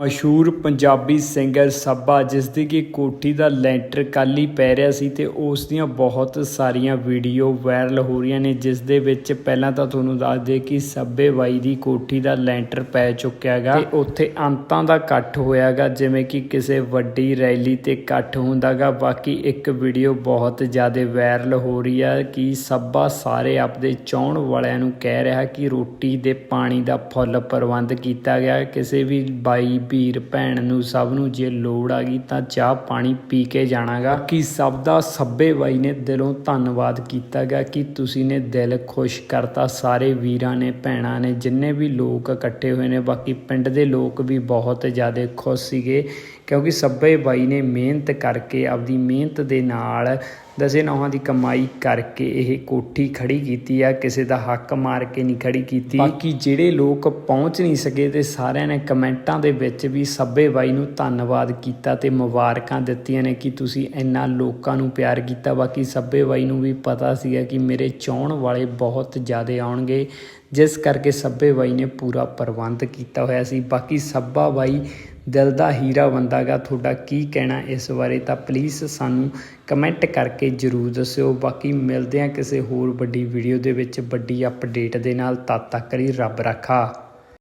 ਮਸ਼ਹੂਰ ਪੰਜਾਬੀ ਸਿੰਗਰ ਸੱਬਾ, ਜਿਸ ਦੀ ਕਿ ਕੋਠੀ ਦਾ ਲੈਂਟਰ ਕੱਲ੍ਹ ਹੀ ਪੈ ਰਿਹਾ ਸੀ ਤੇ ਉਸ ਦੀਆਂ ਬਹੁਤ ਸਾਰੀਆਂ ਵੀਡੀਓ ਵਾਇਰਲ ਹੋ ਰਹੀਆਂ ਨੇ, ਜਿਸ ਦੇ ਵਿੱਚ ਪਹਿਲਾਂ ਤਾਂ ਤੁਹਾਨੂੰ ਦੱਸ ਦੇ ਕਿ ਸੱਬੇ ਬਾਈ ਦੀ ਕੋਠੀ ਦਾ ਲੈਂਟਰ ਪੈ ਚੁੱਕਿਆ ਹੈਗਾ ਤੇ ਉੱਥੇ ਅੰਤਾਂ ਦਾ ਇਕੱਠ ਹੋਇਆਗਾ ਜਿਵੇਂ ਕਿ ਕਿਸੇ ਵੱਡੀ ਰੈਲੀ ਤੇ ਇਕੱਠ ਹੁੰਦਾਗਾ ਬਾਕੀ ਇੱਕ ਵੀਡੀਓ ਬਹੁਤ ਜ਼ਿਆਦਾ ਵਾਇਰਲ ਹੋ ਰਹੀ ਆ ਕਿ ਸੱਬਾ ਸਾਰੇ ਆਪਦੇ ਚਾਹਣ ਵਾਲਿਆਂ ਨੂੰ ਕਹਿ ਰਿਹਾ ਕਿ ਰੋਟੀ ਦੇ ਪਾਣੀ ਦਾ ਫੁੱਲ ਪ੍ਰਬੰਧ ਕੀਤਾ ਗਿਆ। ਕਿਸੇ ਵੀ ਬਾਈ ਵੀਰ, ਭੈਣ ਨੂੰ ਸਭ ਨੂੰ ਜੇ ਲੋੜ ਆ ਗਈ ਤਾਂ ਚਾਹ ਪਾਣੀ ਪੀ ਕੇ ਜਾਣਾਗਾ। ਕਿ ਸਭ ਦਾ ਸੱਬੇ ਬਾਈ ਨੇ ਦਿਲੋਂ ਧੰਨਵਾਦ ਕੀਤਾ ਗਿਆ ਕਿ ਤੁਸੀਂ ਨੇ ਦਿਲ ਖੁਸ਼ ਕਰਤਾ। ਸਾਰੇ ਵੀਰਾਂ ਨੇ, ਭੈਣਾਂ ਨੇ, ਜਿੰਨੇ ਵੀ ਲੋਕ ਇਕੱਠੇ ਹੋਏ ਨੇ, ਬਾਕੀ ਪਿੰਡ ਦੇ ਲੋਕ ਵੀ ਬਹੁਤ ਜ਼ਿਆਦਾ ਖੁਸ਼ ਸੀਗੇ। ਕਿਉਂਕਿ ਸੱਬੇ ਬਾਈ ਨੇ ਮਿਹਨਤ ਕਰਕੇ, ਆਪਦੀ ਮਿਹਨਤ ਦੇ ਨਾਲ ਦਸੇ ਨੌਹਾਂ ਦੀ ਕਮਾਈ ਕਰਕੇ ਇਹ ਕੋਠੀ ਖੜੀ ਕੀਤੀ ਆ, ਕਿਸੇ ਦਾ ਹੱਕ ਮਾਰ ਕੇ ਨਹੀਂ ਖੜੀ ਕੀਤੀ। ਬਾਕੀ ਜਿਹੜੇ ਲੋਕ ਪਹੁੰਚ ਨਹੀਂ ਸਕੇ ਤੇ ਸਾਰਿਆਂ ਨੇ ਕਮੈਂਟਾਂ ਦੇ ਵਿੱਚ ਵੀ ਸੱਬੇ ਬਾਈ ਨੂੰ ਧੰਨਵਾਦ ਕੀਤਾ ਤੇ ਮੁਬਾਰਕਾਂ ਦਿੱਤੀਆਂ ਨੇ ਕਿ ਤੁਸੀਂ ਇੰਨਾ ਲੋਕਾਂ ਨੂੰ ਪਿਆਰ ਕੀਤਾ। ਬਾਕੀ ਸੱਬੇ ਬਾਈ ਨੂੰ ਵੀ ਪਤਾ ਸੀਗਾ ਕਿ ਮੇਰੇ ਚਾਹਣ ਵਾਲੇ ਬਹੁਤ ਜ਼ਿਆਦਾ ਆਉਣਗੇ। ਜਿਸ ਕਰਕੇ ਸੱਬੇ ਬਾਈ ਨੇ ਪੂਰਾ ਪ੍ਰਬੰਧ ਕੀਤਾ ਹੋਇਆ ਸੀ। ਬਾਕੀ ਸੱਬਾ ਬਾਈ ਦਿਲ ਦਾ ਹੀਰਾ ਬੰਦਾਗਾ ਤੁਹਾਡਾ ਕੀ ਕਹਿਣਾ ਇਸ ਬਾਰੇ ਤਾਂ ਪਲੀਜ਼ ਸਾਨੂੰ ਕਮੈਂਟ ਕਰਕੇ ਜਰੂਰ ਦੱਸਿਓ। ਬਾਕੀ ਮਿਲਦੇ ਹਾਂ ਕਿਸੇ ਹੋਰ ਵੱਡੀ ਵੀਡੀਓ ਦੇ ਵਿੱਚ ਵੱਡੀ ਅਪਡੇਟ ਦੇ ਨਾਲ, ਤਦ ਤੱਕ ਲਈ ਰੱਬ ਰੱਖਾ।